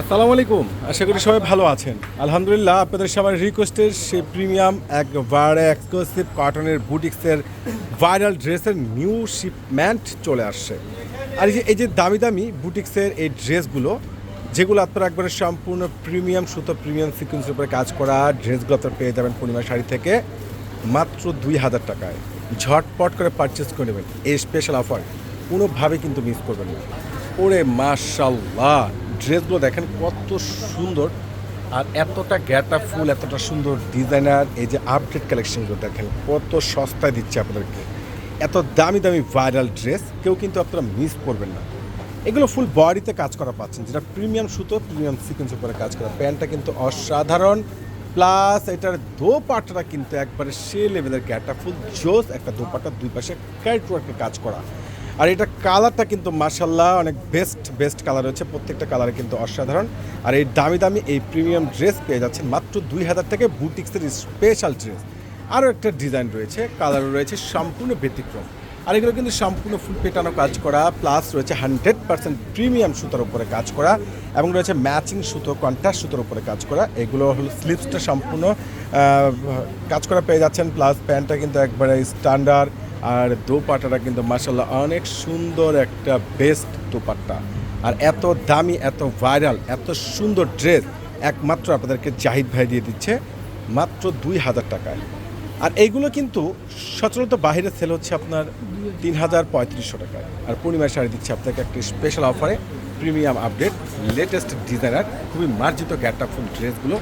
আসসালামু আলাইকুম। আশা করি সবাই ভালো আছেন। আলহামদুলিল্লাহ, আপনাদের সবার রিকোয়েস্টের সেই প্রিমিয়াম এক একবারে এক্সক্লুসিভ কটনের বুটিক্সের ভাইরাল ড্রেসের নিউ শিপমেন্ট চলে আসছে। আর এই যে এই যে দামি দামি বুটিক্সের এই ড্রেসগুলো যেগুলো আপনারা একবারে সম্পূর্ণ প্রিমিয়াম সুতো প্রিমিয়াম সিকুয়েন্সের উপরে কাজ করা ড্রেসগুলো আপনারা পেয়ে যাবেন পূর্ণিমা শাড়ি থেকে মাত্র দুই হাজার টাকায়। ঝটপট করে পারচেস করে নেবেন। এই স্পেশাল অফার কোনোভাবে কিন্তু মিস করবেন না। ওরে মাশাল্লাহ! ড্রেসগুলো দেখেন কত সুন্দর আর এতটা গ্যাটা ফুল এতটা সুন্দর ডিজাইনার, এই যে আপডেট কালেকশনগুলো দেখেন, কত সস্তায় দিচ্ছে আপনাদেরকে। এত দামি দামি ভাইরাল ড্রেস কেউ কিন্তু আপনারা মিস করবেন না। এগুলো ফুল বডিতে কাজ করা পাচ্ছেন, যেটা প্রিমিয়াম সুতো প্রিমিয়াম সিকোয়েন্স উপরে কাজ করা। প্যান্টটা কিন্তু অসাধারণ প্লাস এটার দোপাট্টাটা কিন্তু একবারে সে লেভেলের গ্যাটা ফুল জোস একটা দোপাট্টা দুই পাশে ক্যারেট কাজ করা। আর এটা কালারটা কিন্তু মার্শাল্লাহ অনেক বেস্ট বেস্ট কালার রয়েছে। প্রত্যেকটা কালারে কিন্তু অসাধারণ। আর এই দামি দামি এই প্রিমিয়াম ড্রেস পেয়ে যাচ্ছেন মাত্র দুই হাজার থেকে বুটিক্সের স্পেশাল ড্রেস আরও একটা ডিজাইন রয়েছে কালারও রয়েছে সম্পূর্ণ ব্যতিক্রম। আর এগুলো কিন্তু সম্পূর্ণ ফুল পেটানো কাজ করা প্লাস রয়েছে হান্ড্রেড পার্সেন্ট প্রিমিয়াম সুতোর উপরে কাজ করা এবং রয়েছে ম্যাচিং সুতো কন্ট্রাস্ট সুতোর উপরে কাজ করা। এগুলো হলো স্লিপসটা সম্পূর্ণ কাজ করা পেয়ে যাচ্ছেন প্লাস প্যান্টটা কিন্তু একবারে স্ট্যান্ডার্ড আর দোপাটাটা কিন্তু মার্শাল্লাহ অনেক সুন্দর একটা বেস্ট দোপাট্টা। আর এত দামি, এত ভাইরাল এত সুন্দর ড্রেস একমাত্র আপনাদেরকে জাহিদ ভাই দিয়ে দিচ্ছে, মাত্র দুই হাজার টাকায়। আর এইগুলো কিন্তু সচরাচর বাইরে সেল হচ্ছে আপনার তিন হাজার পঁয়ত্রিশশো টাকায়। আর পূর্ণিমা শাড়ি দিচ্ছে আপনাকে একটি স্পেশাল অফারে প্রিমিয়াম আপডেট লেটেস্ট ডিজাইনার খুবই মার্জিত গ্যাটা ফুল ড্রেসগুলো।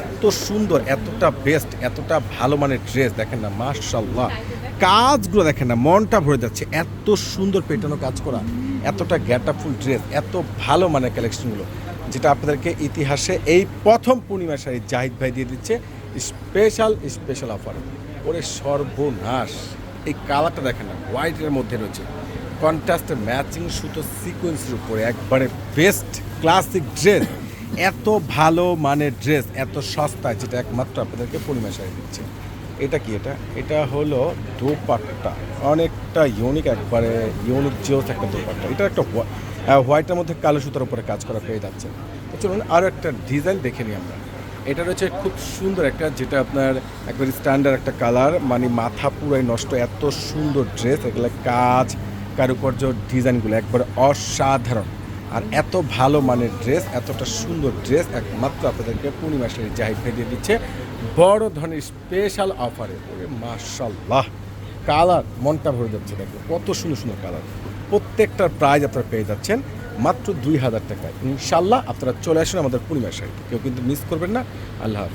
এত সুন্দর, এতটা বেস্ট এতটা ভালো মানের ড্রেস দেখেন না মার্শাল্লাহ কাজগুলো দেখেন না, মনটা ভরে যাচ্ছে। এত সুন্দর পেটানো কাজ করা, এতটা গ্যাটা ফুল ড্রেস এত ভালো মানের কালেকশনগুলো যেটা আপনাদেরকে ইতিহাসে এই প্রথম পূর্ণিমা শাড়ি জাহিদ ভাই দিয়ে দিচ্ছে। স্পেশাল স্পেশাল অফার ওরে সর্বনাশ। এই কালারটা দেখেন না হোয়াইটের মধ্যে রয়েছে। কন্ট্রাস্ট ম্যাচিং সুতো সিকোয়েন্সের উপরে একবারে বেস্ট ক্লাসিক ড্রেস এত ভালো মানের ড্রেস এত সস্তা, যেটা একমাত্র আপনাদেরকে পূর্ণিমা শাড়ি দিচ্ছে। এটা কি এটা? এটা হলো দোপাট্টা। অনেকটা ইউনিক একবারে ইউনিক জিওস একটা দোপাট্টা। এটা একটা হোয়াইটের মধ্যে কালো সুতোর উপরে কাজ করা পেয়ে যাচ্ছে। চলুন আরও একটা ডিজাইন দেখে নিই আমরা। এটা রয়েছে খুব সুন্দর একটা, যেটা আপনার একবার স্ট্যান্ডার্ড একটা কালার মানে মাথা পুরাই নষ্ট, এত সুন্দর ড্রেস এগুলো কাজ, কারুকার্য ডিজাইনগুলো একবার অসাধারণ। আর এত ভালো মানের ড্রেস এতটা সুন্দর ড্রেস একমাত্র আপনাদেরকে পূর্ণিমা শাড়ি জাহিদ দিয়ে দিচ্ছে। বড় ধরনের স্পেশাল অফারে মার্শাল্লাহ কালার মনটা ভরে যাচ্ছে দেখো, কত সুন্দর সুন্দর কালার প্রত্যেকটার প্রাইজ আপনারা পেয়ে যাচ্ছেন মাত্র দুই হাজার টাকায়। ইনশাল্লাহ আপনারা চলে আসুন আমাদের পূর্ণিমার সাহিত্য কেউ কিন্তু মিস করবেন না। আল্লাহ